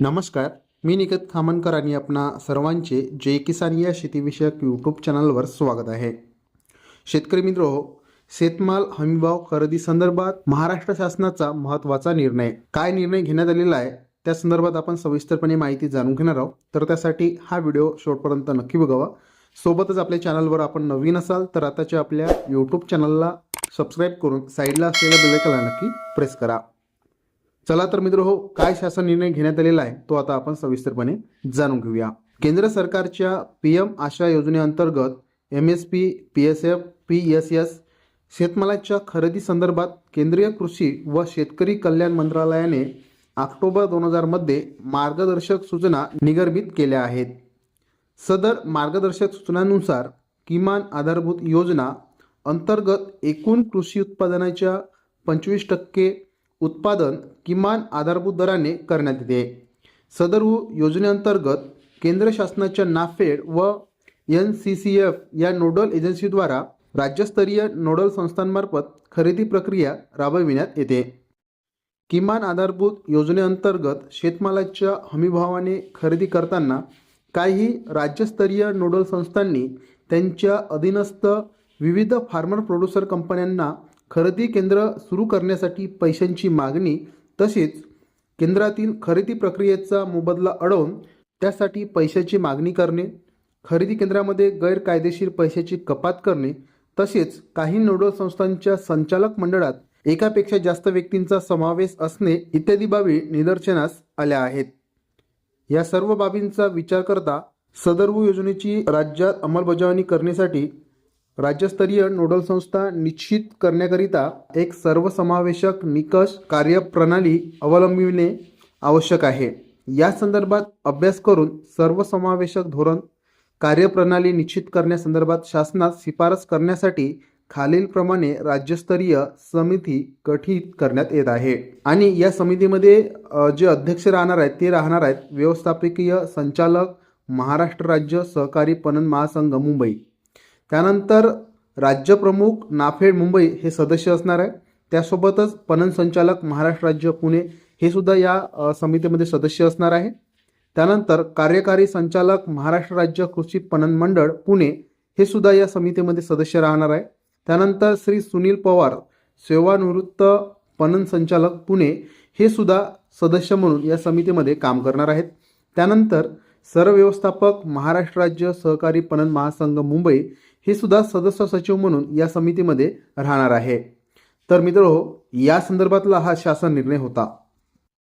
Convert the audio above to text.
नमस्कार मी निकत खामनकर आणि आपणा सर्वांचे जय किसान या शेतीविषयक यूट्यूब चॅनलवर स्वागत आहे. शेतकरी मित्र हो शेतमाल हमीभाव खरेदी संदर्भात महाराष्ट्र शासनाचा महत्त्वाचा निर्णय. काय निर्णय घेण्यात आलेला आहे त्या संदर्भात आपण सविस्तरपणे माहिती जाणून घेणार आहोत. तर त्यासाठी हा व्हिडिओ शेवटपर्यंत नक्की बघावा. सोबतच आपल्या चॅनलवर आपण नवीन असाल तर आताच्या आपल्या यूट्यूब चॅनलला सबस्क्राईब करून साईडला असलेल्या बेलायकला नक्की प्रेस करा. चला तर मित्र हो काय शासन निर्णय घेण्यात आलेला आहे तो आता आपण सविस्तरपणे जाणून घेऊया. केंद्र सरकारच्या पी एम आशा योजनेअंतर्गत M S P P S F P S S शेतमालाच्या खरेदी संदर्भात केंद्रीय कृषी व शेतकरी कल्याण मंत्रालयाने ऑक्टोबर दोन हजारमध्ये मार्गदर्शक सूचना निगर्भित केल्या आहेत. सदर मार्गदर्शक सूचनांनुसार किमान आधारभूत योजना अंतर्गत एकूण कृषी उत्पादनाच्या पंचवीस टक्के उत्पादन किमान आधारभूत दराने करण्यात येते. सदर योजनेअंतर्गत केंद्र शासनाच्या नाफेड व एन सी सी एफ या नोडल एजन्सीद्वारा राज्यस्तरीय नोडल संस्थांमार्फत खरेदी प्रक्रिया राबविण्यात येते. किमान आधारभूत योजनेअंतर्गत शेतमालाच्या हमीभावाने खरेदी करताना काही राज्यस्तरीय नोडल संस्थांनी त्यांच्या अधीनस्थ विविध फार्मर प्रोड्युसर कंपन्यांना खरेदी केंद्र सुरू करण्यासाठी पैशांची मागणी तसेच केंद्रातील खरेदी प्रक्रियेचा मोबदला अडवून त्यासाठी पैशाची मागणी करणे खरेदी केंद्रामध्ये गैरकायदेशीर पैशाची कपात करणे तसेच काही नोडल संस्थांच्या संचालक मंडळात एकापेक्षा जास्त व्यक्तींचा समावेश असणे इत्यादी बाबी निदर्शनास आल्या आहेत. या सर्व बाबींचा विचार करता सदर्व योजनेची राज्यात अंमलबजावणी करण्यासाठी राज्यस्तरीय नोडल संस्था निश्चित करण्याकरिता एक सर्वसमावेशक निकष कार्यप्रणाली अवलंबिणे आवश्यक आहे. या संदर्भात अभ्यास करून सर्वसमावेशक धोरण कार्यप्रणाली निश्चित करण्यासंदर्भात शासनात शिफारस करण्यासाठी खालीलप्रमाणे राज्यस्तरीय समिती गठीत करण्यात येत आहे. आणि या समितीमध्ये जे अध्यक्ष राहणार आहेत ते राहणार आहेत व्यवस्थापकीय संचालक महाराष्ट्र राज्य सहकारी पणन महासंघ मुंबई. त्यानंतर राज्यप्रमुख नाफेड मुंबई हे सदस्य असणार आहे. त्यासोबतच पणन संचालक महाराष्ट्र राज्य पुणे हे सुद्धा या समितीमध्ये सदस्य असणार आहे. त्यानंतर कार्यकारी संचालक महाराष्ट्र राज्य कृषी पणन मंडळ पुणे हे सुद्धा या समितीमध्ये सदस्य राहणार आहे. त्यानंतर श्री सुनील पवार सेवानिवृत्त पणन संचालक पुणे हे सुद्धा सदस्य म्हणून या समितीमध्ये काम करणार आहेत. त्यानंतर सरव्यवस्थापक महाराष्ट्र राज्य सहकारी पणन महासंघ मुंबई हे सुद्धा सदस्य सचिव म्हणून या समितीमध्ये राहणार आहे. तर मित्र या संदर्भातला हा शासन निर्णय होता.